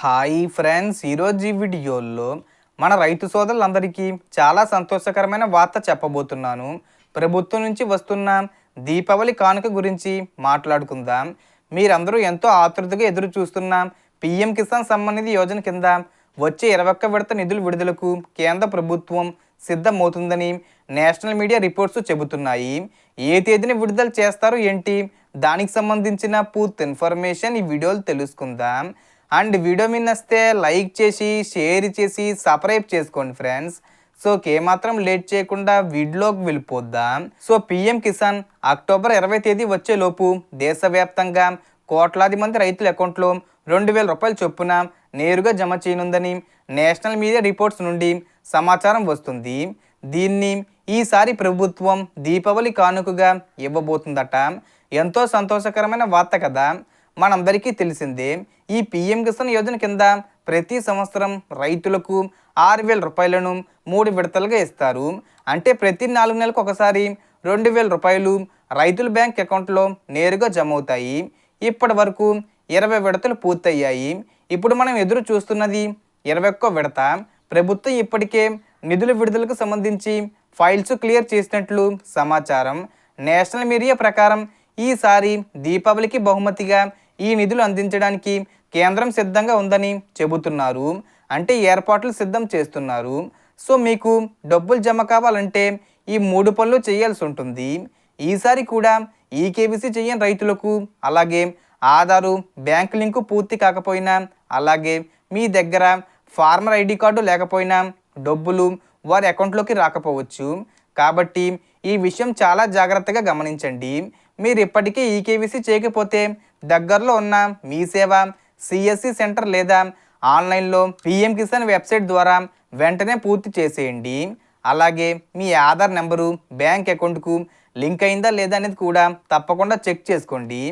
Hi friends ఈరోజు ఈ వీడియోలో మన రైతు సోదరులందరికీ చాలా సంతోషకరమైన వార్త చెప్పబోతున్నాను. ప్రభుత్వం నుంచి వస్తున్న దీపావళి కానుక గురించి మాట్లాడుకుందాం. మీరందరూ ఎంతో ఆతృతగా ఎదురు చూస్తున్న పిఎం కిసాన్ సంబంధిత యోజన కింద వచ్చే ఇరవై ఒక్క విడత నిధుల విడుదలకు కేంద్ర ప్రభుత్వం సిద్ధమవుతుందని నేషనల్ మీడియా రిపోర్ట్స్ చెబుతున్నాయి. ఏ తేదీని విడుదల చేస్తారు ఏంటి? దానికి సంబంధించిన పూర్తి ఇన్ఫర్మేషన్ ఈ వీడియోలు తెలుసుకుందాం. అండ్ వీడియో మీద వస్తే లైక్ చేసి షేర్ చేసి సబ్స్క్రైబ్ చేసుకోండి ఫ్రెండ్స్. సో ఏమాత్రం లేట్ చేయకుండా వీడియోకి వెళ్ళిపోద్దాం. సో పిఎం కిసాన్ అక్టోబర్ ఇరవై తేదీ వచ్చేలోపు దేశవ్యాప్తంగా కోట్లాది మంది రైతుల అకౌంట్లో రెండు వేల రూపాయలు చొప్పున నేరుగా జమ చేయనుందని నేషనల్ మీడియా రిపోర్ట్స్ నుండి సమాచారం వస్తుంది. దీన్ని ఈసారి ప్రభుత్వం దీపావళి కానుకగా ఇవ్వబోతుందట. ఎంతో సంతోషకరమైన వార్త కదా. మనందరికీ తెలిసిందే ఈ పిఎం కిసాన్ యోజన కింద ప్రతి సంవత్సరం రైతులకు ఆరు వేల రూపాయలను మూడు విడతలుగా ఇస్తారు. అంటే ప్రతి నాలుగు నెలలకు ఒకసారి రెండు వేల రూపాయలు రైతుల బ్యాంక్ అకౌంట్లో నేరుగా జమ అవుతాయి. ఇప్పటి వరకు ఇరవై విడతలు పూర్తయ్యాయి. ఇప్పుడు మనం ఎదురు చూస్తున్నది ఇరవై ఒక్క విడత. ప్రభుత్వం ఇప్పటికే నిధుల విడుదలకు సంబంధించి ఫైల్స్ క్లియర్ చేసినట్లు సమాచారం. నేషనల్ మీడియా ప్రకారం ఈసారి దీపావళికి బహుమతిగా ఈ నిధులు అందించడానికి కేంద్రం సిద్ధంగా ఉందని చెబుతున్నారు. అంటే ఏర్పాట్లు సిద్ధం చేస్తున్నారు. సో మీకు డబ్బులు జమ కావాలంటే ఈ మూడు పనులు చేయాల్సి ఉంటుంది. ఈసారి కూడా ఈ కేవీసీ చేయని రైతులకు అలాగే ఆధారు బ్యాంక్ లింకు పూర్తి కాకపోయినా అలాగే మీ దగ్గర ఫార్మర్ ఐడి కార్డు లేకపోయినా డబ్బులు వారి అకౌంట్లోకి రాకపోవచ్చు. కాబట్టి ఈ విషయం చాలా జాగ్రత్తగా గమనించండి. మీరు ఇప్పటికీ ఈకేవీసీ చేయకపోతే దగ్గరలో ఉన్న మీ సేవ సిఎస్సి సెంటర్ లేదా ఆన్లైన్లో పిఎం కిసాన్ వెబ్సైట్ ద్వారా వెంటనే పూర్తి చేసేయండి. అలాగే మీ ఆధార్ నెంబరు బ్యాంక్ అకౌంట్కు లింక్ అయిందా లేదా అనేది కూడా తప్పకుండా చెక్ చేసుకోండి.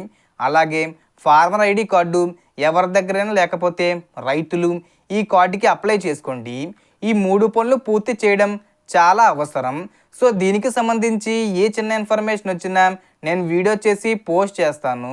అలాగే ఫార్మర్ ఐడి కార్డు ఎవరి దగ్గరైనా లేకపోతే రైతులు ఈ కార్డుకి అప్లై చేసుకోండి. ఈ మూడు పనులు పూర్తి చేయడం చాలా అవసరం. సో దీనికి సంబంధించి ఏ చిన్న ఇన్ఫర్మేషన్ వచ్చినా నేను వీడియో చేసి పోస్ట్ చేస్తాను.